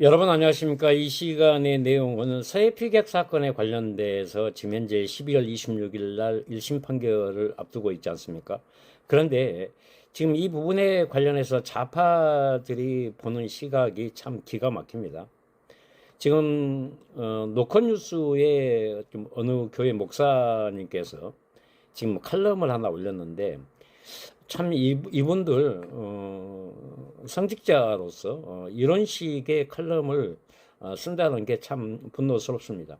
여러분 안녕하십니까. 이 시간의 내용은 서해 피격 사건에 관련돼서 지금 현재 12월 26일 날 1심 판결을 앞두고 있지 않습니까? 그런데 지금 이 부분에 관련해서 좌파들이 보는 시각이 참 기가 막힙니다. 지금 어, 노컷뉴스에 좀 어느 교회 목사님께서 지금 칼럼을 하나 올렸는데 참 이, 이분들 어, 성직자로서 어, 이런 식의 칼럼을 어, 쓴다는 게 참 분노스럽습니다.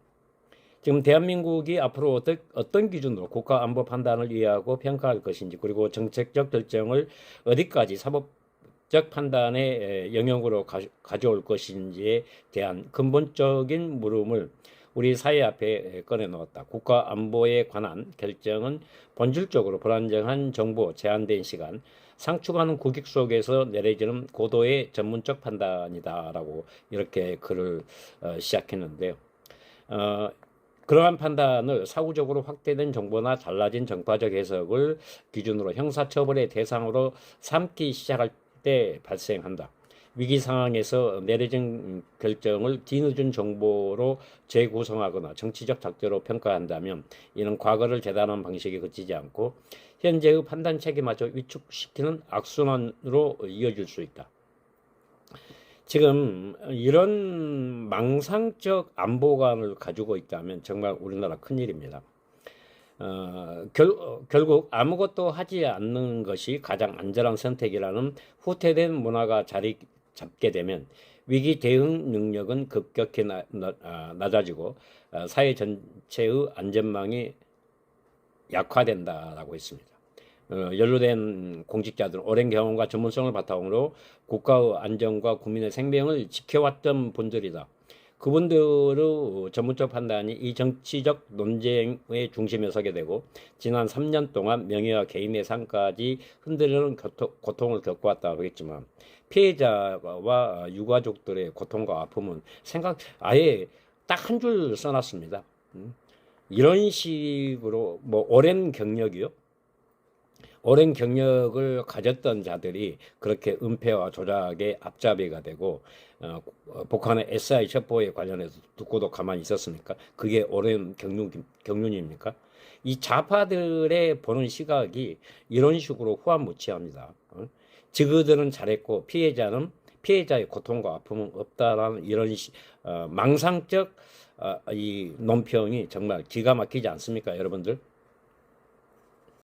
지금 대한민국이 앞으로 어떤, 기준으로 국가 안보 판단을 이해하고 평가할 것인지 그리고 정책적 결정을 어디까지 사법적 판단의 에, 영역으로 가, 가져올 것인지에 대한 근본적인 물음을 우리 사회 앞에 꺼내 놓았다. 국가 안보에 관한 결정은 본질적으로 불안정한 정보, 제한된 시간, 상충하는 국익 속에서 내려지는 고도의 전문적 판단이다라고 이렇게 글을 어, 시작했는데요. 어, 그러한 판단을 사후적으로 확대된 정보나 달라진 정파적 해석을 기준으로 형사처벌의 대상으로 삼기 시작할 때 발생한다. 위기 상황에서 내려진 결정을 뒤늦은 정보로 재구성하거나 정치적 작도로 평가한다면 이는 과거를 재단한 방식에 그치지 않고 현재의 판단 체계마저 위축시키는 악순환으로 이어질 수 있다. 지금 이런 망상적 안보관을 가지고 있다면 정말 우리나라 큰일입니다. 어, 결, 어, 결국 아무것도 하지 않는 것이 가장 안전한 선택이라는 후퇴된 문화가 자리 잡게 되면 위기 대응 능력은 급격히 나, 나, 아, 낮아지고 어, 사회 전체의 안전망이 약화된다라고 했습니다. 어, 연루된 공직자들은 오랜 경험과 전문성을 바탕으로 국가의 안전과 국민의 생명을 지켜왔던 분들이다. 그분들의 전문적 판단이 이 정치적 논쟁의 중심에 서게 되고 지난 3년 동안 명예와 개인의 삶까지 흔들리는 고통, 을 겪어왔다고 했지만 피해자와 유가족들의 고통과 아픔은 생각 아예 딱 한 줄 써놨습니다. 음. 이런 식으로 뭐 오랜 경력이요. 오랜 경력을 가졌던 자들이 그렇게 은폐와 조작의 앞잡이가 되고 어, 북한의 SI 첩보에 관련해서 듣고도 가만히 있었습니까? 그게 오랜 경륜, 경륜입니까? 이 좌파들의 보는 시각이 이런 식으로 후한무치합니다. 어? 지그들은 잘했고 피해자는 피해자의 고통과 아픔은 없다라는 이런 시, 어, 망상적 어, 이 논평이 정말 기가 막히지 않습니까, 여러분들?